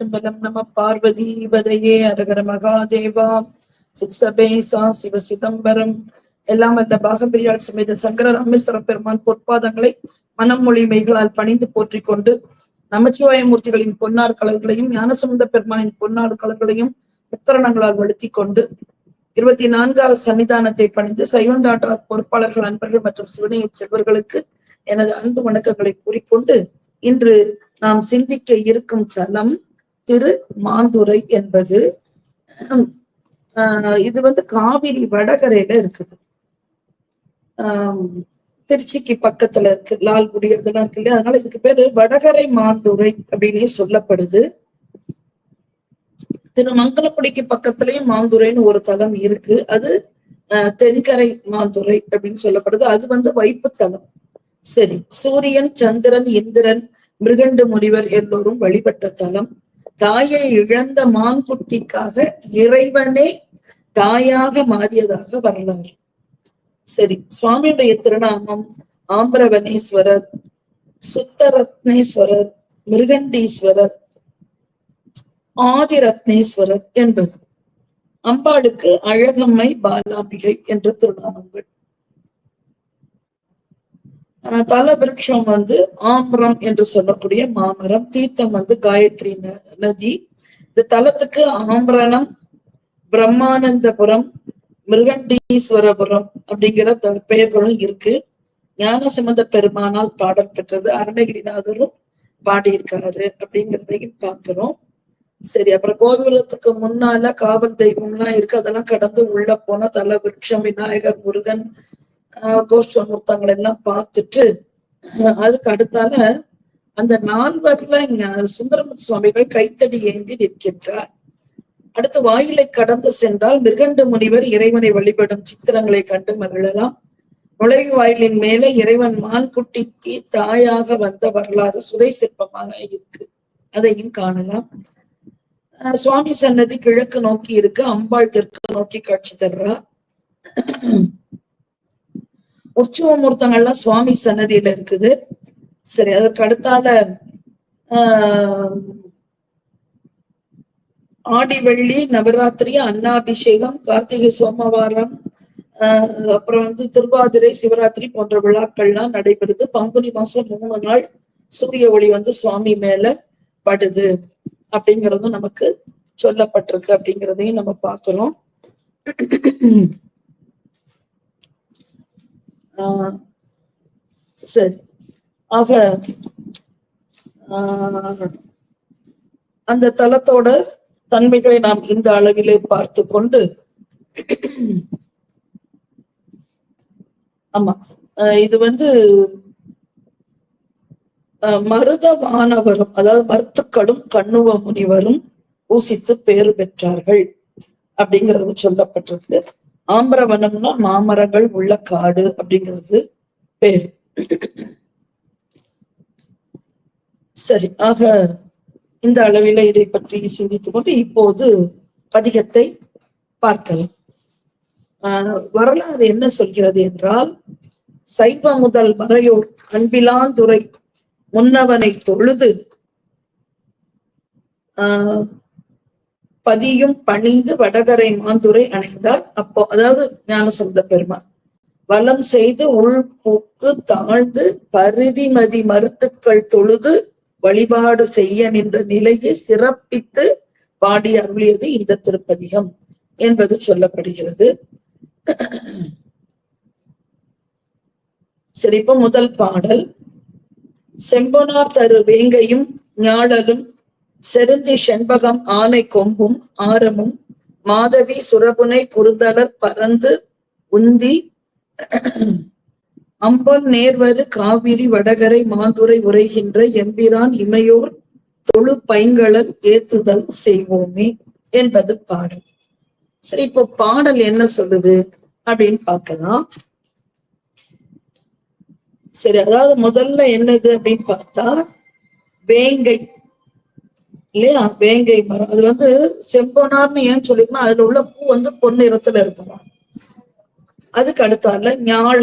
சிம்பலம் நம பார்வதி பதையே அரகர மகாதேவா. சித்சபேசா சிவ சிதம்பரம். எல்லாம் அந்த பாகம்பிரியால் சமேத சங்கர ராமேஸ்வர பெருமான் பொற்பாதங்களை மனம் மெய்களால் பணிந்து போற்றிக் கொண்டு நமச்சிவாயமூர்த்திகளின் பொன்னார் கலர்களையும் ஞானசமுந்த பெருமானின் பொன்னார் கலர்களையும் உத்தரணங்களால் வழுத்தி கொண்டு இருபத்தி நான்காவது சன்னிதானத்தை பணிந்து சைவன் டாட்டா பொறுப்பாளர்கள் அன்பர்கள் மற்றும் சிவனைய செல்வர்களுக்கு எனது அன்பு வணக்கங்களை கூறிக்கொண்டு இன்று நாம் சிந்திக்க இருக்கும் தலம் திரு மாந்துரை என்பது ஆஹ் இது வந்து காவிரி வடகரையில இருக்குது. ஆஹ் திருச்சிக்கு பக்கத்துல இருக்கு லால்குடி அதெல்லாம் இருக்கு இல்லையா? அதனால இதுக்கு பேரு வடகரை மாந்துரை அப்படின்னே சொல்லப்படுது. திரு மங்களக்குடிக்கு பக்கத்துலயும் மாந்துரைன்னு ஒரு தலம் இருக்கு. அது ஆஹ் தென்கரை மாந்துரை அப்படின்னு சொல்லப்படுது. அது வந்து வைப்பு தலம். சரி சூரியன் சந்திரன் இந்திரன் மிருகண்டு முனிவர் எல்லோரும் வழிபட்ட தலம். தாயை இழந்த மான்குட்டிக்காக இறைவனே தாயாக மாறியதாக வரலாறு. சரி சுவாமியுடைய திருநாமம் ஆம்பரவனேஸ்வரர் சுத்தரத்னேஸ்வரர் மிருகண்டீஸ்வரர் ஆதிரத்னேஸ்வரர் என்பது அம்பாளுக்கு அழகம்மை பாலாம்பிகை என்ற திருநாமங்கள். தல விருட்சம் வந்து ஆம்ரம் என்று சொல்லக்கூடிய மாமரம் தீர்த்தம் வந்து காயத்ரி நதி. இந்த தலத்துக்கு ஆம்பரணம் பிரம்மானந்தபுரம் மிருகண்டீஸ்வரபுரம் அப்படிங்கிற பெயர்களும் இருக்கு. ஞான சம்பந்த பெருமானால் பாடல் பெற்றது. அருணகிரிநாதரும் பாடியிருக்காரு அப்படிங்கிறதையும் பார்க்கிறோம். சரி அப்புறம் கோபுரத்துக்கு முன்னால காவல் தெய்வம்லாம் இருக்கு. அதெல்லாம் கடந்து உள்ள போன தல விருட்சம் விநாயகர் முருகன் கோஷ்டமூர்த்தங்கள் எல்லாம் பார்த்துட்டு அதுக்கு அடுத்தால அந்த நால்வர்ல இங்க சுந்தரமுத்து சுவாமிகள் கைத்தடி ஏந்தி நிற்கின்றார். அடுத்து வாயிலை கடந்து சென்றால் மிருகண்டு முனிவர் இறைவனை வழிபடும் சித்திரங்களை கண்டு மகிழலாம். நுழைவு வாயிலின் மேலே இறைவன் மான்குட்டிக்கு தாயாக வந்த வரலாறு சுதை சிற்பமாக இருக்கு. அதையும் காணலாம். சுவாமி சன்னதி கிழக்கு நோக்கி இருக்கு. அம்பாள் தெற்கு நோக்கி காட்சி தர்றா. உற்சவ மூர்த்தங்கள்லாம் சுவாமி சன்னதியில இருக்குது. சரி அதற்கு அடுத்தால ஆஹ் ஆடி வெள்ளி நவராத்திரி அன்னாபிஷேகம் கார்த்திகை சோமவாரம் ஆஹ் அப்புறம் வந்து திருவாதிரை சிவராத்திரி போன்ற விழாக்கள்லாம் நடைபெறுது. பங்குனி மாசம் மூணு நாள் சூரிய ஒளி வந்து சுவாமி மேல படுது அப்படிங்கிறதும் நமக்கு சொல்லப்பட்டிருக்கு அப்படிங்கிறதையும் நம்ம பார்க்கிறோம் சரி. ஆக அந்த தளத்தோட தன்மைகளை நாம் இந்த அளவிலே பார்த்து கொண்டு ஆமா இது வந்து மருத வானவரும் அதாவது மருத்துக்களும் கண்ணுவ முனிவரும் பூசித்து பேறு பெற்றார்கள் அப்படிங்கிறது சொல்லப்பட்டிருக்கு. ஆம்பரவனம்னா மாமரங்கள் உள்ள காடு அப்படிங்கிறது பேர். சரி ஆக இந்த அளவில இதை பற்றி சிந்தித்துக் கொண்டு இப்போது பதிகத்தை பார்க்கலாம். ஆஹ் வரலாறு என்ன சொல்கிறது என்றால் சைவ முதல் வரையோர் அன்பிலாந்துரை முன்னவனை தொழுது ஆஹ் பதியும் பணிந்து வடகரை மாந்துரை அணைந்தார் அப்போ அதாவது ஞானசந்த பெருமான். வலம் செய்து உள் பூக்கு தாழ்ந்து பருதி மதி மருத்துக்கள் தொழுது வழிபாடு செய்ய நின்ற நிலையை சிறப்பித்து பாடி அருளியது இந்த திருப்பதிகம் என்பது சொல்லப்படுகிறது. சரி இப்ப முதல் பாடல். செம்பனார் தரு வேங்கையும் ஞாழலும் செருந்தி செண்பகம் ஆனை கொம்பும் ஆரமும் மாதவி சுரபுனை குறுந்தலர் பறந்து உந்தி அம்பன் நேர்வது காவிரி வடகரை மாதுரை உரைகின்ற எம்பிரான் இமையோர் தொழு பைங்களல் ஏத்துதல் செய்வோமே என்பது பாடல். சரி இப்போ பாடல் என்ன சொல்லுது அப்படின்னு பார்க்கலாம். சரி அதாவது முதல்ல என்னது அப்படின்னு பார்த்தா வேங்கை. இல்லையா? வேங்கை மரம். அது வந்து செம்பொனார்னு ஏன் சொல்லிக்கணும் அதுல உள்ள பூ வந்து பொன்னிறத்துல இருக்குமா? அதுக்கு அடுத்தால ஞாழ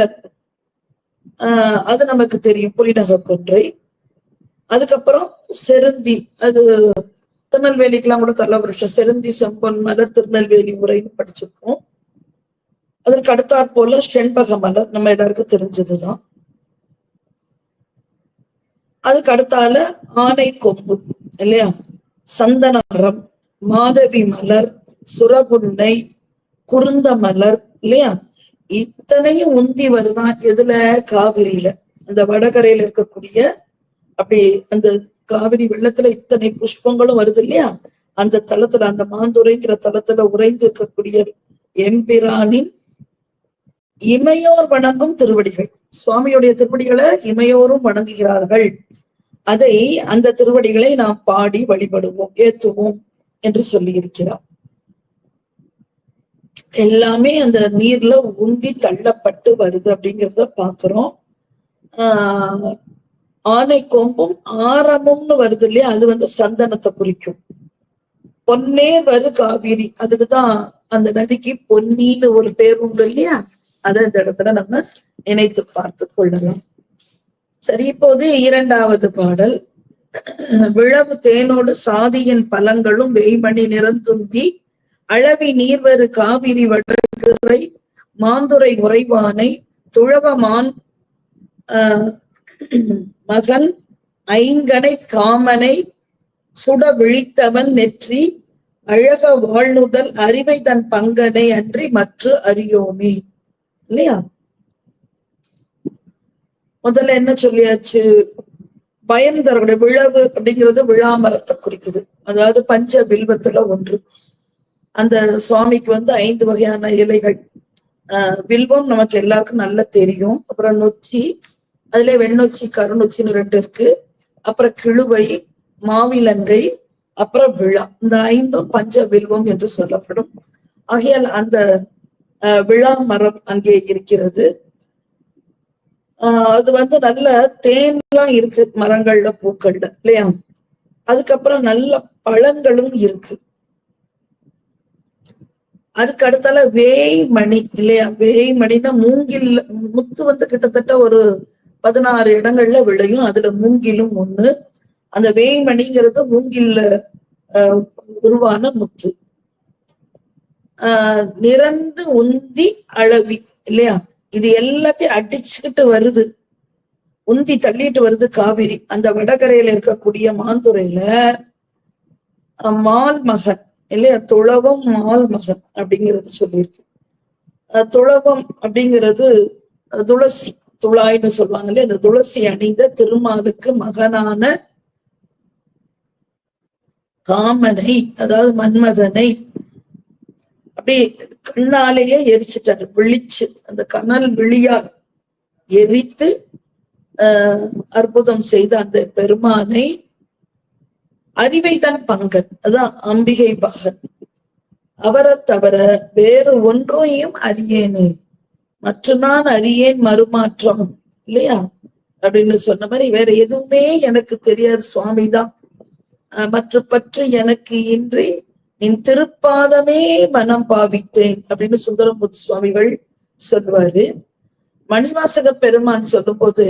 ஆஹ் அது நமக்கு தெரியும். புலிநகர் கொன்றை அதுக்கப்புறம் செருந்தி. அது திருநெல்வேலிக்கெல்லாம் கூட தலவருஷம் செருந்தி செம்பொன் மலர் திருநெல்வேலி உரைன்னு படிச்சிருக்கோம். அதற்கு அடுத்தாற் போல செண்பக மலர். நம்ம எல்லாருக்கும் தெரிஞ்சதுதான். அதுக்கு அடுத்தால ஆனை கொம்பு இல்லையா? சந்தனமரம் மாதவி மலர் சுரபுன்னை குருந்த மலர் இல்லையா? இத்தனையும் உந்தி வருதான் எதுல? காவிரியில. அந்த வடகரையில இருக்கக்கூடிய அப்படி அந்த காவிரி வெள்ளத்துல இத்தனை புஷ்பங்களும் வருது இல்லையா? அந்த தளத்துல அந்த மாந்துரைங்கிற தளத்துல உறைந்து இருக்கக்கூடிய எம்பிரானின் இமையோர் வணங்கும் திருவடிகள். சுவாமியுடைய திருவடிகளை இமையோரும் வணங்குகிறார்கள். அதை அந்த திருவடிகளை நாம் பாடி வழிபடுவோம் ஏத்துவோம் என்று சொல்லி இருக்கிறார் எல்லாமே அந்த நீர்ல உந்தி தள்ளப்பட்டு வருது அப்படிங்கிறத பாக்குறோம் ஆஹ் ஆனை கொம்பும் ஆரமும்னு வருது இல்லையா? அது வந்து சந்தனத்தை குறிக்கும். பொன்னே வரு காவிரி. அதுக்குதான் அந்த நதிக்கு பொன்னின்னு ஒரு பேர் உண்டு இல்லையா? அதை இந்த இடத்துல நம்ம நினைத்து பார்த்து கொள்ளலாம். சரி இப்போது இரண்டாவது பாடல். விழவு தேனோடு சாதியின் பலங்களும் வெய்மணி நிறந்துந்தி அளவி நீர்வரு காவிரி வடகுரை மாந்துரை உறைவானை துழவமான் ஆஹ் மகன் ஐங்கனை காமனை சுட விழித்தவன் நெற்றி அழக வாழ்நுதல் அறிவை தன் பங்கனை அன்றி மற்ற அறியோமே. இல்லையா? முதல்ல என்ன சொல்லியாச்சு? பயன் தரக்கூடிய விழவு அப்படிங்கிறது விழாமரத்தை குறிக்குது. அதாவது பஞ்ச வில்வத்துல ஒன்று. அந்த சுவாமிக்கு வந்து ஐந்து வகையான இலைகள். ஆஹ் வில்வம் நமக்கு எல்லாருக்கும் நல்லா தெரியும். அப்புறம் நொச்சி அதுல வெண்ணொச்சி கருநொச்சின்னு ரெண்டு இருக்கு. அப்புறம் கிழுவை மாவிலங்கை அப்புறம் விழா. இந்த ஐந்தும் பஞ்ச வில்வம் என்று சொல்லப்படும். ஆகையால் அந்த ஆஹ் விழா மரம் அங்கே இருக்கிறது. அது வந்து நல்ல தேன்லாம் இருக்கு மரங்கள்ல பூக்கள்ல இல்லையா? அதுக்கப்புறம் நல்ல பழங்களும் இருக்கு. அதுக்கு அடுத்தால வேய்மணி இல்லையா? வேய்மணினா மூங்கில் முத்து வந்து கிட்டத்தட்ட ஒரு பதினாறு இடங்கள்ல விளையும். அதுல மூங்கிலும் ஒண்ணு. அந்த வேய்மணிங்கிறது மூங்கில்ல ஆஹ் உருவான முத்து. ஆஹ் நிறந்து உந்தி அளவி இல்லையா? இது எல்லாத்தையும் அடிச்சுக்கிட்டு வருது. உந்தி தள்ளிட்டு வருது காவிரி. அந்த வடகரையில இருக்கக்கூடிய மாந்துறையில அஹ் மால் மகன் இல்லையா? துளவம் மால் மகன் அப்படிங்கிறது சொல்லியிருக்கு. துளவம் அப்படிங்கிறது துளசி துளாய்னு சொல்லுவாங்க இல்லையா? அந்த துளசி அணிந்த திருமாலுக்கு மகனான காமனை அதாவது மன்மதனை அப்படி கண்ணாலேயே எரிச்சிட்டாரு விழிச்சு அந்த கண்ணால் விழியால் எரித்து ஆஹ் அற்புதம் செய்த அந்த பெருமானை அறிவை தான் பங்கன். அதான் அம்பிகை பகன். அவரை தவிர வேறு ஒன்றையும் அறியேனே. மற்ற நான் அறியேன் மறுமாற்றம் இல்லையா? அப்படின்னு சொன்ன மாதிரி வேற எதுவுமே எனக்கு தெரியாது சுவாமிதான். அஹ் மற்ற பற்று எனக்கு இன்றி நின் திருப்பாதமே மனம் பாவித்தேன் அப்படின்னு சுந்தரமூர்த்தி சுவாமிகள் சொல்லுவாரு. மணிவாசக பெருமான் சொல்லும்போது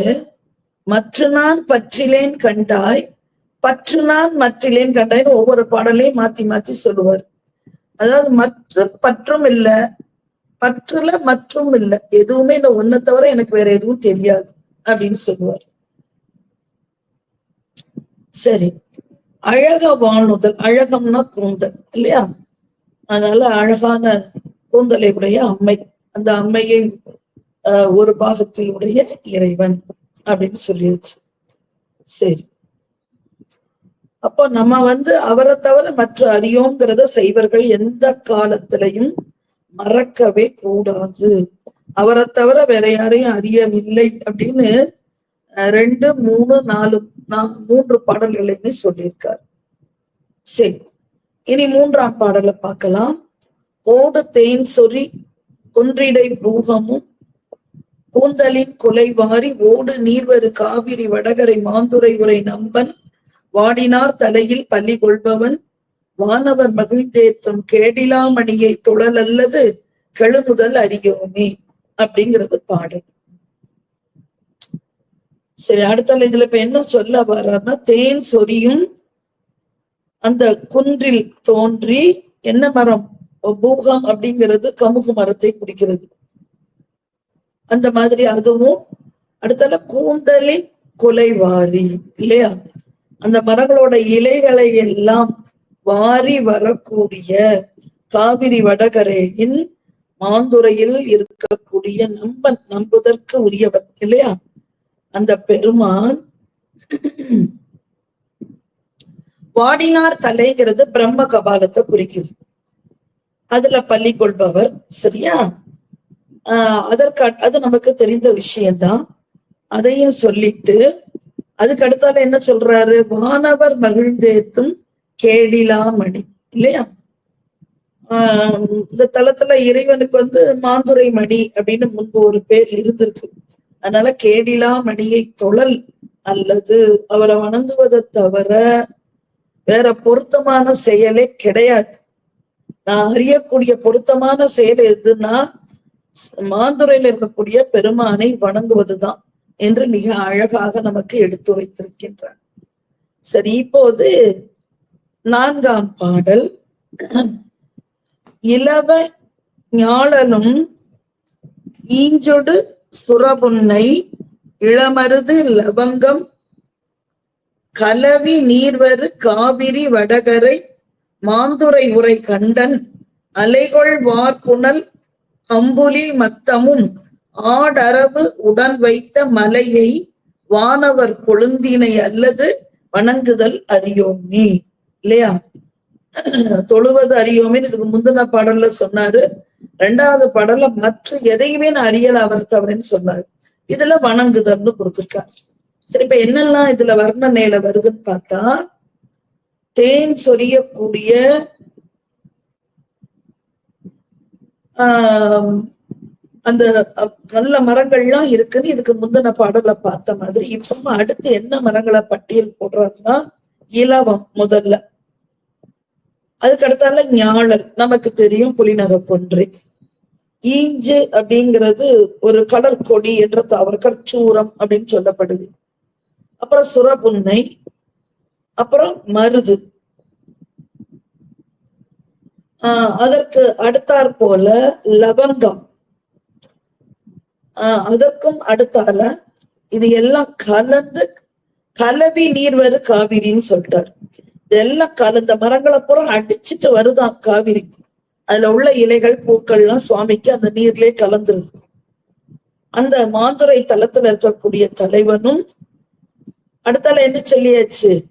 மற்ற நான் பற்றிலேன் கண்டாய் பற்று நான் மற்றிலேன் கண்டாய்னு ஒவ்வொரு பாடலையும் மாத்தி மாத்தி சொல்லுவார். அதாவது மற்ற பற்றும் இல்ல பற்றுல மற்றும் இல்ல எதுவுமே இந்த ஒன்ன தவிர எனக்கு வேற எதுவும் தெரியாது அப்படின்னு சொல்லுவார். சரி. அழக வாழுதல் அழகம்னா கூந்தல் இல்லையா? அதனால அழகான கூந்தலை உடைய அம்மை அந்த அம்மையை ஒரு பாகத்தில் உடைய இறைவன் அப்படின்னு சொல்லிடுச்சு சரி. அப்போ நம்ம வந்து அவரை தவிர மற்ற அறியோங்கிறத செய்வர்கள் எந்த காலத்திலையும் மறக்கவே கூடாது. அவரை தவிர வேற யாரையும் அறியவில்லை அப்படின்னு ரெண்டு மூணு நாலு மூன்று பாடல்களையுமே சொல்லியிருக்கார். சரி இனி மூன்றாம் பாடலை பார்க்கலாம். ஓடு தேன் சொறி குன்றிடை பூகமும் கூந்தலின் குலைவாரி ஓடு நீர்வரு காவிரி வடகரை மாந்துரை உரை நம்பன் வாடினார் தலையில் பள்ளி கொள்பவன் வானவர் மகிழ்ந்தேத்தும் கேடிலாமணியை துழல் அல்லது கெழுமுதல் அறியோமே அப்படிங்கிறது பாடல். சரி அடுத்தால இதுல இப்ப என்ன சொல்ல வர்றாருன்னா தேன் சொரியும் அந்த குன்றில் தோன்றி என்ன மரம்? பூகம் அப்படிங்கிறது கமுகு மரத்தை குறிக்கிறது. அந்த மாதிரி அதுவும் அடுத்தால கூந்தலின் கொலை வாரி இல்லையா? அந்த மரங்களோட இலைகளை எல்லாம் வாரி வரக்கூடிய காவிரி வடகரையின் மாந்துரையில் இருக்கக்கூடிய நம்ப நம்புதற்கு உரியவன் இல்லையா? அந்த பெருமான் வாடினார் தலைங்கிறது பிரம்ம கபாலத்தை குறிக்குது. அதுல பள்ளி கொள்பவர் சரியா? ஆஹ் அதற்கு அது நமக்கு தெரிந்த விஷயம்தான். அதையும் சொல்லிட்டு அதுக்கு அடுத்தால என்ன சொல்றாரு? வானவர் மகிழ்ந்தேத்தும் கேடிலாமணி இல்லையா? ஆஹ் இந்த தலத்துல இறைவனுக்கு வந்து மாந்துரை மணி அப்படின்னு முன்பு ஒரு பேர் இருந்திருக்கு. அதனால கேடிலா மணியை தொழல் அல்லது அவரை வணங்குவதை தவிர வேற பொருத்தமான செயலே கிடையாது. நான் அறியக்கூடிய பொருத்தமான செயல் எதுன்னா மாந்துறையில இருக்கக்கூடிய பெருமானை வணங்குவதுதான் என்று மிக அழகாக நமக்கு எடுத்து வைத்திருக்கின்றார் சரி இப்போது நான்காம் பாடல். இலவ ஞாழலும் ஈஞ்சொடு சுரபுன்னை இளமருது லவங்கம் கலவி நீர்வரு காவிரி வடகரை மாந்துரை உரை கண்டன் அலைகொள் வார்புணல் அம்புலி மத்தமும் ஆடரவு உடன் வைத்த மலையை வானவர் கொழுந்தினை அல்லது வணங்குதல் அறியோமே இல்லையா? தொழுவது அறியோமேன்னு இதுக்கு முந்தின பாடல்ல சொன்னாரு. ரெண்டாவது படல மற்ற எதையுமே நான் அறியல அவர் சொன்னாரு. இதுல வணங்குதல்னு கொடுத்திருக்காரு. சரி இப்ப என்னெல்லாம் இதுல வர்ணனையில வருதுன்னு பார்த்தா தேன் சொரியக்கூடிய ஆஹ் அந்த அஹ், நல்ல மரங்கள்லாம் இருக்குன்னு இதுக்கு முந்தின பாடல பார்த்த மாதிரி இப்ப அடுத்து என்ன மரங்களை பட்டியல் போடுறாருன்னா இலவம் முதல்ல. அதுக்கு அடுத்தால ஞாழல் நமக்கு தெரியும் புலிநகர் கொன்றை. ஈஞ்சு அப்படிங்கிறது ஒரு கடற்கொடி என்ற தாவர கற்சூரம் அப்படின்னு சொல்லப்படுது. அப்புறம் சுரபுன்னை அப்புறம் மருது. ஆஹ் அதற்கு அடுத்தாற் போல லவங்கம். ஆஹ் அதற்கும் அடுத்தால இது எல்லாம் கலந்து கலவி நீர்வரு காவிரின்னு சொல்லிட்டார். இதெல்லாம் கலந்த மரங்களை பூரா அடிச்சுட்டு வருதான் காவிரிக்கு. அதுல உள்ள இலைகள் பூக்கள்லாம் சுவாமிக்கு அந்த நீர்லயே கலந்துருது. அந்த மாந்துரை தலத்துல இருக்கக்கூடிய தலைவனும் அடுத்தால என்ன சொல்லியாச்சு?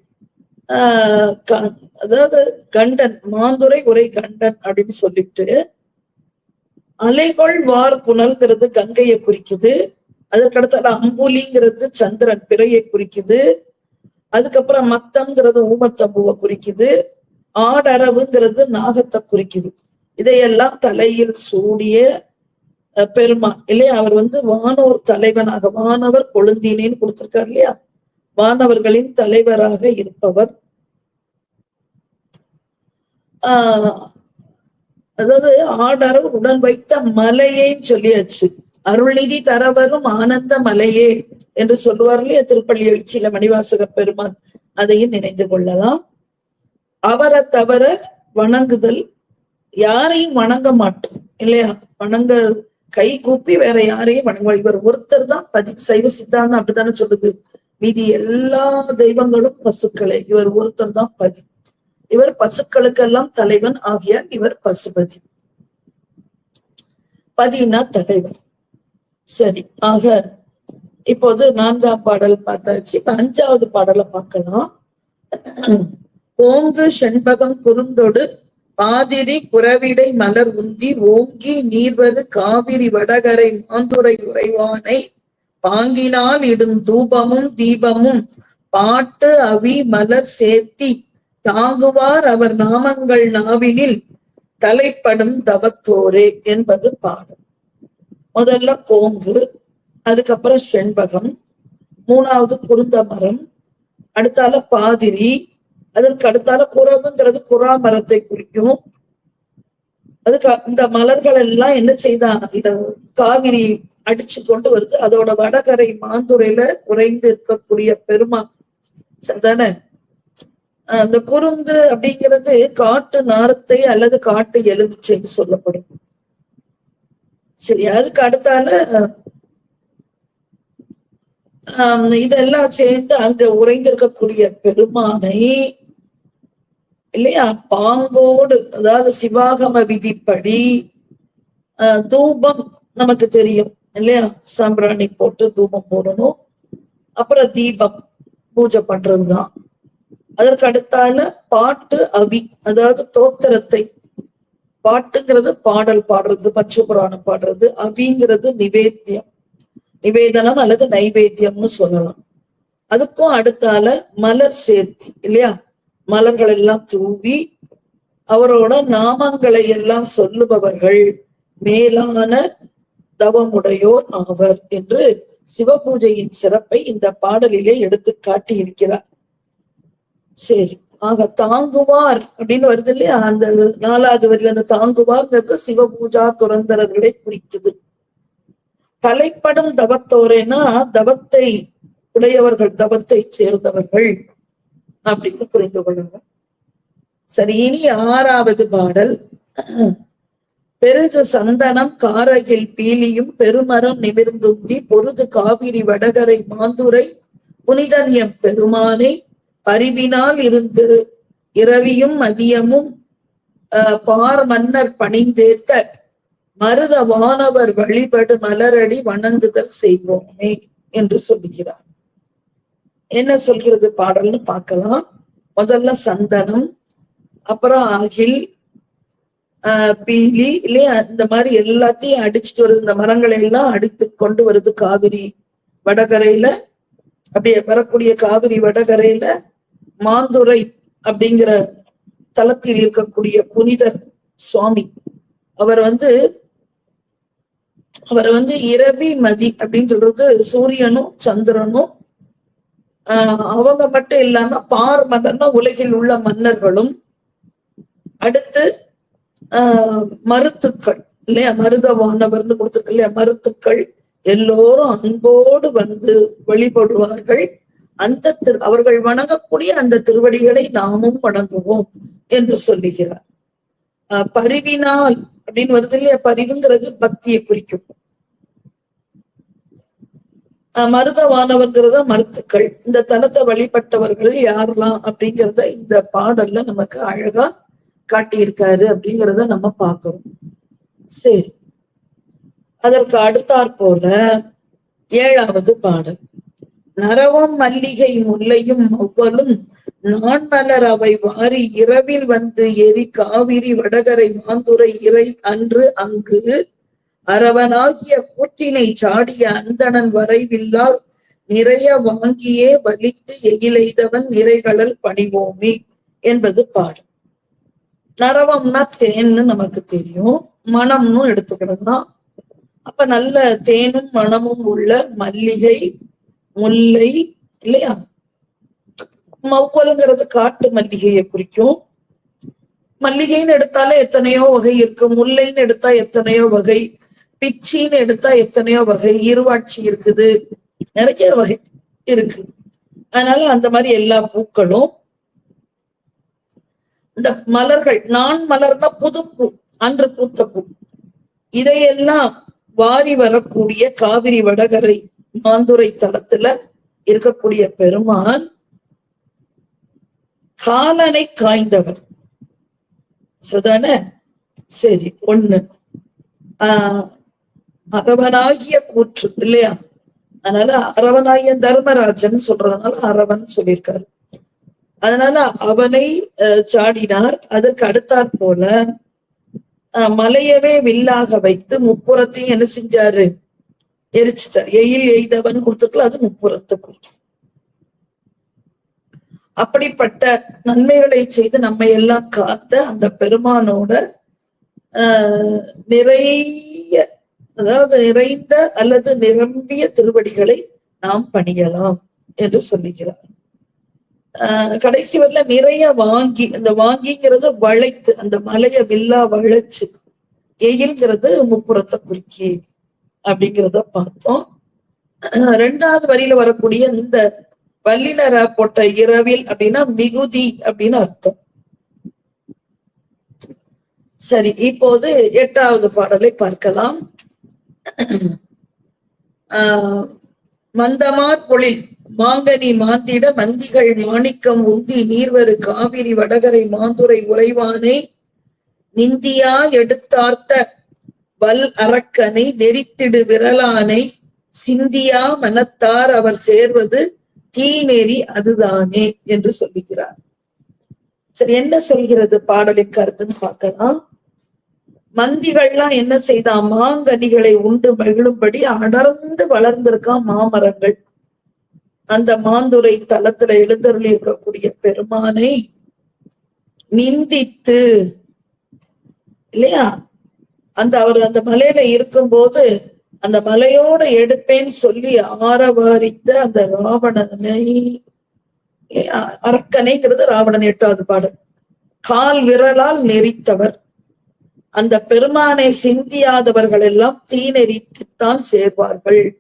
ஆஹ் க- அதாவது கண்டன் மாந்துரை உரை கண்டன் அப்படின்னு சொல்லிட்டு அலைகொள் வார் புனல்ங்கிறது கங்கையை குறிக்குது. அதுக்கடுத்தால அம்புலிங்கிறது சந்திரன் பிறையை குறிக்குது. அதுக்கப்புறம் மத்தம்ங்கிறது ஊமத்தம்புவை குறிக்குது. ஆடரவுங்கிறது நாகத்தை குறிக்குது. இதையெல்லாம் தலையில் சூடிய அஹ், பெருமான். இல்லையா? அவர் வந்து வானோர் தலைவனாக வானவர் கொழுந்தினேன்னு கொடுத்திருக்கார் இல்லையா? வானவர்களின் தலைவராக இருப்பவர். ஆஹ் அதாவது ஆடரவு உடன் வைத்த மலையேன்னு சொல்லியாச்சு. அருள்நிதி தரவரும் ஆனந்த மலையே என்று சொல்லுவார் இல்லையா திருப்பள்ளி எழுச்சியில மணிவாசக பெருமான் அதையும் நினைந்து கொள்ளலாம். அவரை தவிர வணங்குதல் யாரையும் வணங்க மாட்டோம் இல்லையா? வணங்க கை கூப்பி வேற யாரையும் வணங்க இவர் ஒருத்தர் தான் பதி சைவ சித்தாந்தம் அப்படித்தானே சொல்லுது. மீதி எல்லா தெய்வங்களும் பசுக்களே. இவர் ஒருத்தர் தான் பதி. இவர் பசுக்களுக்கெல்லாம் தலைவன் ஆகிய இவர் பசுபதி. பதினா தலைவர் சரி ஆக இப்போது நான்காம் பாடல் பார்த்தாச்சு. இப்ப அஞ்சாவது பாடலை பார்க்கலாம். ஓங்கு செண்பகம் குறுந்தொடு பாதிரி குரவிடை மலர் உந்தி ஓங்கி நீர்வது காவிரி வடகரை மாந்துரை உறைவானை பாங்கினால் இடும் தூபமும் தீபமும் பாட்டு அவி மலர் சேர்த்தி தாங்குவார் அவர் நாமங்கள் நாவினில் தலைப்படும் தவத்தோரே என்பது பாதம் முதல்ல கோங்கு அதுக்கப்புறம் செண்பகம் மூணாவது குருந்த மரம் அடுத்தால பாதிரி அதற்கு அடுத்தால குரவுங்கிறது குரா மரத்தை குறிக்கும். அதுக்கு இந்த மலர்கள் எல்லாம் என்ன செய்தா காவிரி அடிச்சு கொண்டு வருது. அதோட வடகரை மாந்துரையில உறைந்து இருக்கக்கூடிய பெருமா சரிதானே? அந்த குறுந்து அப்படிங்கிறது காட்டு நாரத்தை அல்லது காட்டு எலுமிச்சைன்னு சொல்லப்படும். சரி அதுக்கு அடுத்தால இதெல்லாம் சேர்ந்து அங்க உறைந்திருக்கக்கூடிய பெருமானை இல்லையா? பாங்கோடு அதாவது சிவாகம விதிப்படி ஆஹ் தூபம் நமக்கு தெரியும் இல்லையா? சாம்பிராணி போட்டு தூபம் போடணும். அப்புறம் தீபம் பூஜை பண்றதுதான். அதற்கு அடுத்தால பாட்டு அவி அதாவது தோத்திரத்தை பாட்டுங்கிறது பாடல் பாடுறது பச்சை புராணம் பாடுறது அவிங்கிறது நிவேத்தியம். நிவேதனம் அல்லது நைவேத்தியம்னு சொல்லலாம். அதுக்கும் அடுத்தால மலர் சேர்த்தி இல்லையா? மலர்கள் எல்லாம் தூவி அவரோட நாமங்களை எல்லாம் சொல்லுபவர்கள் மேலான தவமுடையோர் ஆவர் என்று சிவபூஜையின் சிறப்பை இந்த பாடலிலே எடுத்து காட்டி இருக்கிறார் சரி. ஆக தாங்குவார் அப்படின்னு வருது இல்லையா? அந்த நாலாவது வரியில அந்த தாங்குவார்ங்கிறது சிவபூஜா துறந்தரர்களை குறிக்குது. தலைப்படும் தவத்தோரேன்னா தவத்தை உடையவர்கள் தவத்தை சேர்ந்தவர்கள் அப்படின்னு புரிந்து கொள்ளுங்க. சரி இனி ஆறாவது பாடல். பெருது சந்தனம் காரகில் பீலியும் பெருமரம் நிமிர்ந்துந்தி பொருது காவிரி வடகரை மாந்துரை புனிதன் எம் பெருமானை அறிவினால் இருந்து இரவியும் மதியமும் ஆஹ் பார் மன்னர் பணிந்தேத்த மருத வானவர் வழிபடு மலரடி வணங்குதல் செய்வோமே என்று சொல்லுகிறார். என்ன சொல்கிறது பாடல்னு பார்க்கலாம். முதல்ல சந்தனம் அப்புறம் அகில் ஆஹ் பீலி இல்லையா? இந்த மாதிரி எல்லாத்தையும் அடிச்சுட்டு வருது. இந்த மரங்களை எல்லாம் அடித்து கொண்டு வருது காவிரி வடகரையில. அப்படியே வரக்கூடிய காவிரி வடகரையில மாந்துரை அப்படிங்கிற தலத்தில் இருக்கக்கூடிய புனிதர் சுவாமி. அவர் வந்து அவர் வந்து இரவி மதி அப்படின்னு சொல்றது சூரியனும் சந்திரனும் ஆஹ் அவங்க மட்டும் இல்லாம பார் மதன்னா உலகில் உள்ள மன்னர்களும் அடுத்து ஆஹ் மருத்துக்கள் இல்லையா? மருதவானவர்னு கொடுத்துருக்கு இல்லையா? மருத்துக்கள் எல்லோரும் அன்போடு வந்து வழிபடுவார்கள். அந்த திரு அவர்கள் வணங்கக்கூடிய அந்த திருவடிகளை நாமும் வணங்குவோம் என்று சொல்லுகிறார். ஆஹ் பரிவினால் அப்படின்னு வருது இல்லையா? பரிவுங்கிறது பக்தியை குறிக்கும். மருதவானவங்கிறத மருத்துக்கள் இந்த தலத்தை வழிபட்டவர்கள் யாரெல்லாம் அப்படிங்கிறத இந்த பாடல்ல நமக்கு அழகா காட்டியிருக்காரு அப்படிங்கிறத நம்ம பார்க்கிறோம். சரி. அதற்கு அடுத்தாற் போல ஏழாவது பாடல். நரவம் மல்லிகை முல்லையும் ஒவ்வொரும் நான்மலர் அவை வாரி இரவில் வந்து எரி காவிரி வடகரை மாந்துரை இறை அன்று அங்கு. அரவனாகிய கூற்றினை சாடிய அந்தணன் வரைவில்லால் நிறைய வாங்கியே வலித்து எயிலெய்தவன் நிறைகளல் பணிவோமே என்பது பாடல் நரவம்னா தேன்னு நமக்கு தெரியும். மனம்னு எடுத்துக்கிடலாம். அப்ப நல்ல தேனும் மணமும் உள்ள மல்லிகை முல்லை இல்லையா? மவ்வலுங்கிறது காட்டு மல்லிகையை குறிக்கும். மல்லிகைன்னு எடுத்தாலே எத்தனையோ வகை இருக்கு. முல்லைன்னு எடுத்தா எத்தனையோ வகை. பிச்சின்னு எடுத்தா எத்தனையோ வகை. இருவாட்சி இருக்குது. நிறைய வகை இருக்கு. அதனால அந்த மாதிரி எல்லா பூக்களும் இந்த மலர்கள் நான் மலர்னா புது பூ அன்று பூத்த பூ. இதையெல்லாம் வாரி வரக்கூடிய காவிரி வடகரை மாந்துரை தலத்துல இருக்கக்கூடிய பெருமான் காலனை காய்ந்தவர். சரிதானே? சரி ஒண்ணு. ஆஹ் அரவனாகிய கூற்று இல்லையா? அதனால அரவனாகிய தர்மராஜன் சொல்றதுனால அரவன் சொல்லியிருக்காரு. அதனால அவனை அஹ், சாடினார். அதற்கு அடுத்தாற் போல அஹ், மலையவே வில்லாக வைத்து முப்புறத்தையும் என்ன செஞ்சாரு? எரிச்சிட்டார் எயில் எய்தவன் கொடுத்துருக்கல அது முப்புறத்தை குறிக்கும் அப்படிப்பட்ட நன்மைகளை செய்து நம்மை எல்லாம் காத்த அந்த பெருமானோட ஆஹ் நிறைய அதாவது நிறைந்த அல்லது நிரம்பிய திருவடிகளை நாம் பணியலாம் என்று சொல்லுகிறார். ஆஹ் கடைசி வரல நிறைய வாங்கி அந்த வாங்கிங்கிறது வளைத்து அந்த மலைய வில்லா வளைச்சு எயில்ங்கிறது முப்புறத்தை குறிக்கி. அப்படிங்கிறத பார்த்தோம். ரெண்டாவது வரியில வரக்கூடிய இந்த வல்லினர போட்ட இரவில் அப்படின்னா மிகுதி அப்படின்னு அர்த்தம். சரி இப்போது எட்டாவது பாடலை பார்க்கலாம். ஆஹ் மந்தமார் பொழில் மாங்கனி மாந்திட மந்திகள் மாணிக்கம் உந்தி நீர்வரு காவிரி வடகரை மாந்துரை உறைவானை நிந்தியா எடுத்தார்த்த வல் அரக்கனை நெறித்திடு விரலானை சிந்தியா மனத்தார் அவர் சேர்வது தீநெறி அதுதானே என்று சொல்லுகிறார். சரி என்ன சொல்கிறது பாடலின் கருத்துன்னு பார்க்கலாம். மந்திகள்லாம் என்ன செய்தா? மாங்கனிகளை உண்டு மகிழும்படி அடர்ந்து வளர்ந்திருக்கான் மாமரங்கள். அந்த மாந்துரை தலத்துல எழுந்தருளி விடக்கூடிய பெருமானை நிந்தித்து இல்லையா? அந்த அவர் அந்த மலையில இருக்கும்போது அந்த மலையோட எடுப்பேன்னு சொல்லி ஆரவாரித்த அந்த ராவணனை அரக்கனைங்கிறது ராவணன் எட்டாவது பாடல். கால் விரலால் நெறித்தவர். அந்த பெருமானை சிந்தியாதவர்கள் எல்லாம் தீநெறிக்குத்தான் சேர்வார்கள்.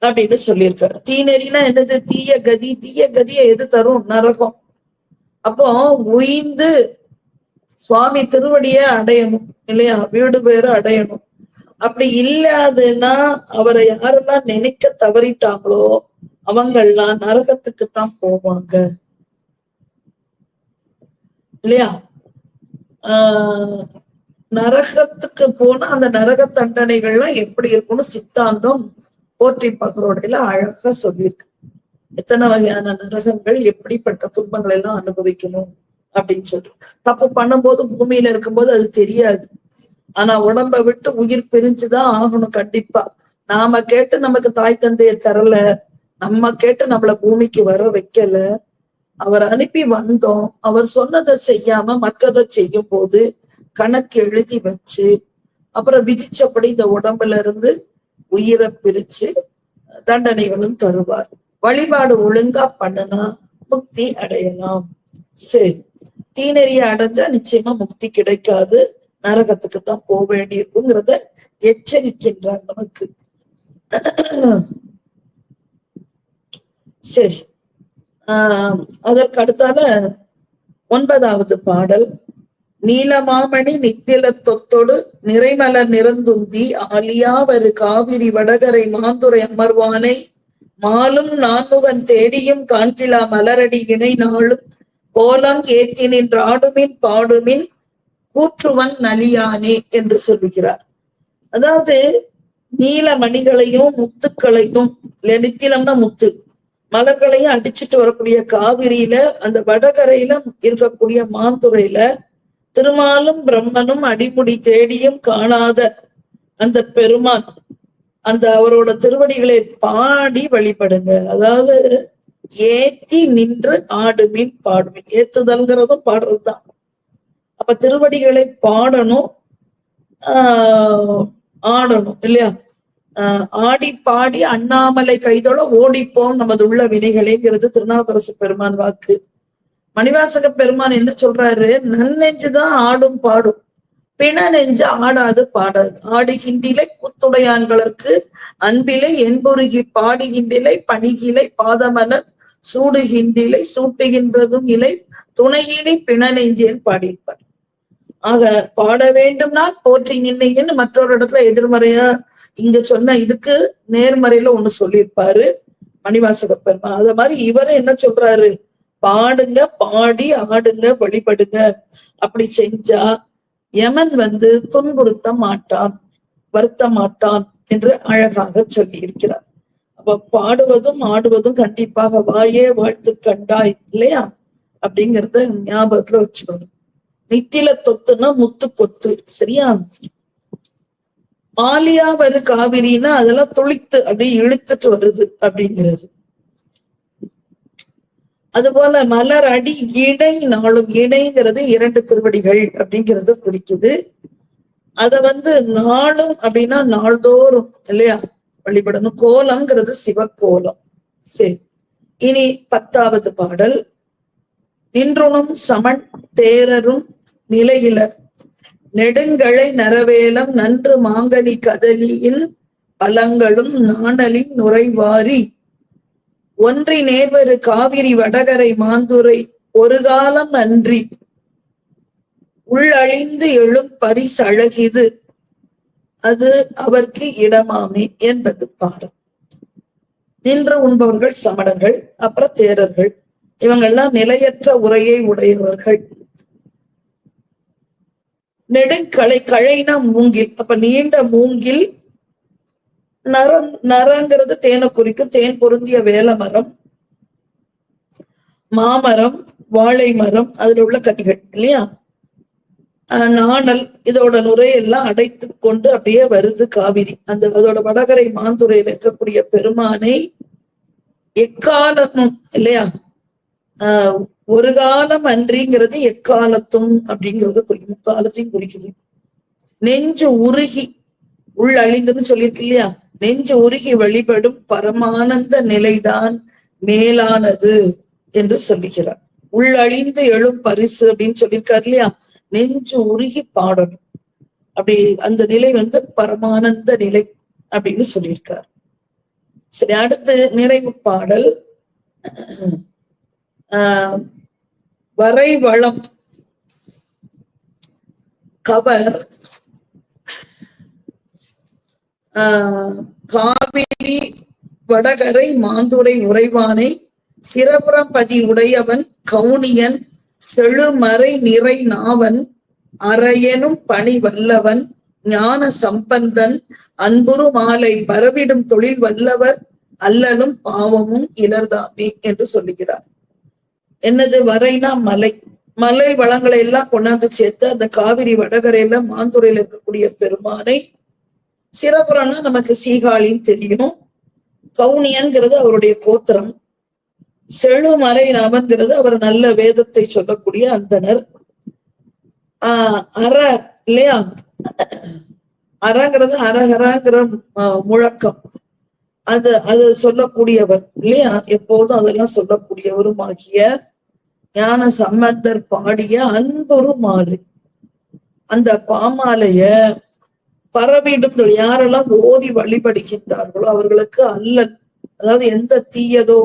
அப்படின்னு சொல்லியிருக்காரு. தீநெறினா என்னது? தீய கதி தீய கதியை எது தரும்? நரகம். அப்போ உயிந்து சுவாமி திருவடியே அடையணும் இல்லையா? வீடு பேரு அடையணும். அப்படி இல்லாதுன்னா அவரை யாரெல்லாம் நினைக்க தவறிட்டாங்களோ அவங்கெல்லாம் நரகத்துக்குத்தான் போவாங்க. இல்லையா? ஆஹ் நரகத்துக்கு போனா அந்த நரக தண்டனைகள்லாம் எப்படி இருக்கும்னு சித்தாந்தம் போற்றி பகரோடையில அழகா சொல்லியிருக்கு. எத்தனை வகையான நரகங்கள் எப்படிப்பட்ட துன்பங்களை எல்லாம் அனுபவிக்கணும்? அப்படின்னு சொல்லி தப்பு பண்ணும்போது பூமியில இருக்கும்போது அது தெரியாது. ஆனா உடம்ப விட்டு உயிர் பிரிஞ்சுதான் ஆகணும் கண்டிப்பா. நாம கேட்டு நமக்கு தாய் தந்தைய தரல நம்ம கேட்டு நம்மள பூமிக்கு வர வைக்கல. அவர் அனுப்பி வந்தோம். அவர் சொன்னதை செய்யாம மற்றதை செய்யும் போது கணக்கு எழுதி வச்சு அப்புறம் விதிச்சபடி இந்த உடம்புல இருந்து உயிரை பிரிச்சு தண்டனைகளும் தருவார். வழிபாடு ஒழுங்கா பண்ணுனா முக்தி அடையலாம். சரி. தீநெறிய அடைஞ்சா நிச்சயமா முக்தி கிடைக்காது. நரகத்துக்கு தான் போக வேண்டியிருக்குங்கிறத எச்சரிக்கின்றார் நமக்கு. சரி. ஆஹ் அதற்கு அடுத்தால ஒன்பதாவது பாடல். நீலமாமணி நித்தில தொத்தொடு நிறைமலர் நிறந்துந்தி ஆலியாவரு காவிரி வடகரை மாந்துரை அமர்வானை. மாலும் நான்முகன் தேடியும் காண்கிலா மலரடி இணை நாளும் கோலம் ஏத்தி நின்றாடுமின் பாடுமின் கூற்றுவன் நலியானே என்று சொல்லுகிறார். அதாவது நீலமணிகளையும் முத்துக்களையும் இல்ல முத்து மலர்களையும் அடிச்சிட்டு வரக்கூடிய காவிரியில அந்த வடகரையில இருக்கக்கூடிய மாந்துறையில திருமாலும் பிரம்மனும் அடிமுடி தேடியும் காணாத அந்த பெருமான் அந்த அவரோட திருவடிகளை பாடி வழிபடுங்க. அதாவது ஏத்தி நின்று ஆடுமின் பாடுமின் ஏத்துதல்ங்கிறதும் பாடுறதுதான். அப்ப திருவடிகளை பாடணும் ஆஹ் ஆடணும் இல்லையா? ஆஹ் ஆடி பாடி அண்ணாமலை கைதோட ஓடிப்போம் நமது உள்ள வினைகளேங்கிறது திருநாவுக்கரசு பெருமான் வாக்கு. மணிவாசக பெருமான் என்ன சொல்றாரு? நன்னெஞ்சுதான் ஆடும் பாடும். பிண நெஞ்சு ஆடாது பாடாது. ஆடுகின்றிலை கூத்துடையான்களுக்கு அன்பிலை என்புருகி பாடுகின்றிலை பணிகிலை பாதமலர் சூடுகின்றிலை சூட்டுகின்றதும் இலை துணையினை பிணநெஞ்சேன் பாடியிருப்பார் ஆக பாட வேண்டும்னா போற்றி நின்னைன்னு மற்றொரு இடத்துல எதிர்மறையா இங்க சொன்ன இதுக்கு நேர்மறையில ஒண்ணு சொல்லியிருப்பாரு மணிவாசக பெருமா அத மாதிரி இவரு என்ன சொல்றாரு? பாடுங்க பாடி ஆடுங்க வழிபடுங்க. அப்படி செஞ்சா யமன் வந்து துன்புறுத்த மாட்டான் வருத்த மாட்டான் என்று அழகாக சொல்லி இருக்கிறார் பாடுவதும் ஆடுவதும் கண்டிப்பாக வாயே வாழ்த்து கண்டாய் இல்லையா? அப்படிங்கறத ஞாபகத்துல வச்சுக்கணும் நித்தில தொத்துனா முத்து கொத்து சரியா? ஆலியா வரு காவிரின்னா அதெல்லாம் துளித்து அப்படியே இழுத்துட்டு வருது அப்படிங்கிறது. அதுபோல மலர் அடி இணை நாளும் இணைங்கிறது இரண்டு திருவடிகள் அப்படிங்கிறது குறிக்குது. அத வந்து நாளும் அப்படின்னா நாள்தோறும் இல்லையா? வழிபடணும். கோலம்ங்கிறது சிவக்கோலம். சரி. இனி பத்தாவது பாடல். நின்றுணும் சமன் தேரரும் நிலையிலர். நெடுங்கழை நரவேலம் நன்று மாங்கனி கதலியின் பலங்களும் நாணலின் நுரைவாரி. ஒன்றி நேவரு காவிரி வடகரை மாந்துரை ஒரு காலம் அன்றி. உள்ளழிந்து எழும் பரிசழகிது. அது அவர்க்கு இடமாமே என்பது பாடம். நின்று உண்பவர்கள் சமணர்கள் அப்புறம் தேரர்கள். இவங்கெல்லாம் நிலையற்ற உரையை உடையவர்கள். நெடுங்கலை கழைனா மூங்கில். அப்ப நீண்ட மூங்கில் நரம் நரங்கிறது தேனை குறிக்கும். தேன் பொருந்திய வேல மரம் மாமரம் வாழை மரம் அதுல உள்ள கட்டிகள் இல்லையா? நாணல் இதோட நுரையெல்லாம் அடைத்து கொண்டு அப்படியே வருது காவிரி. அந்த அதோட வடகரை மாந்துரையில் இருக்கக்கூடிய பெருமானை எக்காலமும் இல்லையா? ஆஹ் ஒரு காலம் அன்றிங்கிறது எக்காலத்தும் அப்படிங்கிறது குறிக்கும் முக்காலத்தையும் குறிக்குது. நெஞ்சு உருகி உள் அழிந்துன்னு சொல்லியிருக்கு இல்லையா? நெஞ்சு உருகி வழிபடும் பரமானந்த நிலைதான் மேலானது என்று சொல்லுகிறார். உள்ளழிந்து எழும் பரிசு அப்படின்னு சொல்லியிருக்காரு இல்லையா? நெஞ்சு உருகி பாடணும். அப்படி அந்த நிலை வந்து பரமானந்த நிலை அப்படின்னு சொல்லியிருக்கார். சரி அடுத்து நிறைவு பாடல். ஆஹ் வரைவளம். கவர். ஆஹ் காவிரி வடகரை மாந்துரை உறைவானை சிரபுரம்பதி உடையவன் கவுனியன் செழுமறை நிறை நாவன் அரையனும் பணி வல்லவன் ஞான சம்பந்தன் அன்புரு மாலை பரவிடும் தொழில் வல்லவர் அல்லலும் பாவமும் இலர்தாமே என்று சொல்லுகிறார். என்னது வரைனா மலை. மலை வளங்களை எல்லாம் கொண்டாந்து சேர்த்து அந்த காவிரி வடகரையில மாந்துறையில இருக்கக்கூடிய பெருமானை சிறப்புறம்னா நமக்கு சீகாழின்னு தெரியும். கவுனியன்கிறது அவருடைய கோத்திரம். செழுமறை நவன்கிறது அவர் நல்ல வேதத்தை சொல்லக்கூடிய அந்தனர். ஆஹ் அற இல்லையா? அறங்கிறது அரகரங்கிற முழக்கம். அது அது சொல்லக்கூடியவர் இல்லையா? எப்போதும் அதெல்லாம் சொல்லக்கூடியவரும் ஆகிய ஞான சம்பந்தர் பாடிய அன்பொரு மாலை அந்த பாமாலைய பரவிடும் யாரெல்லாம் ஓதி வழிபடுகின்றார்களோ அவர்களுக்கு அல்லல் அதாவது எந்த தீயதோ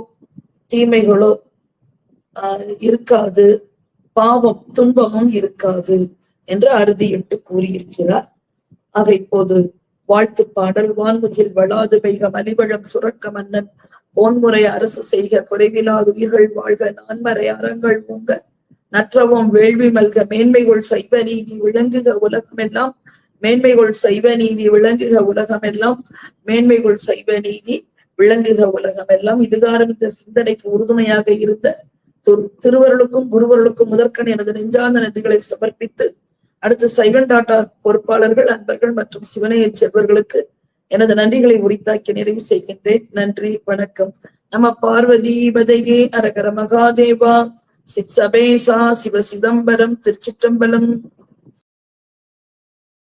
தீமைகளோ ஆஹ் இருக்காது. பாவம் துன்பமும் இருக்காது என்று அறுதியிட்டு கூறியிருக்கிறார். ஆக இப்போது வாழ்த்து பாடல் வான்முகில் வளாது பெய்க மலிவழம் சுரக்க மன்னன். போன்முறை அரசு செய்க குறைவிலாது உயிர்கள் வாழ்க நான்மறை அறங்கள் பூங்க நற்றவும் வேள்வி மல்க மேன்மைகள் சைவ நீதி விளங்குக உலகமெல்லாம். மேன்மைகள் சைவ நீதி விளங்குக உலகமெல்லாம். மேன்மைகள் சைவ நீதி விளங்குக உலகமெல்லாம் இதுகாரம் இந்த சிந்தனைக்கு உறுதுணையாக இருந்த திருவருளுக்கும் குருவருளுக்கும் முதற்கண் எனது நெஞ்சார்ந்த நன்றிகளை சமர்ப்பித்து அடுத்து சைவன் டாட்டா பொறுப்பாளர்கள் அன்பர்கள் மற்றும் சிவனைய செல்வர்களுக்கு எனது நன்றிகளை உரித்தாக்கி நிறைவு செய்கின்றேன். நன்றி வணக்கம். நம பார்வதி பதையே அரகர மகாதேவா. சித் சபேசா சிவ சிதம்பரம் திருச்சிற்றம்பலம்.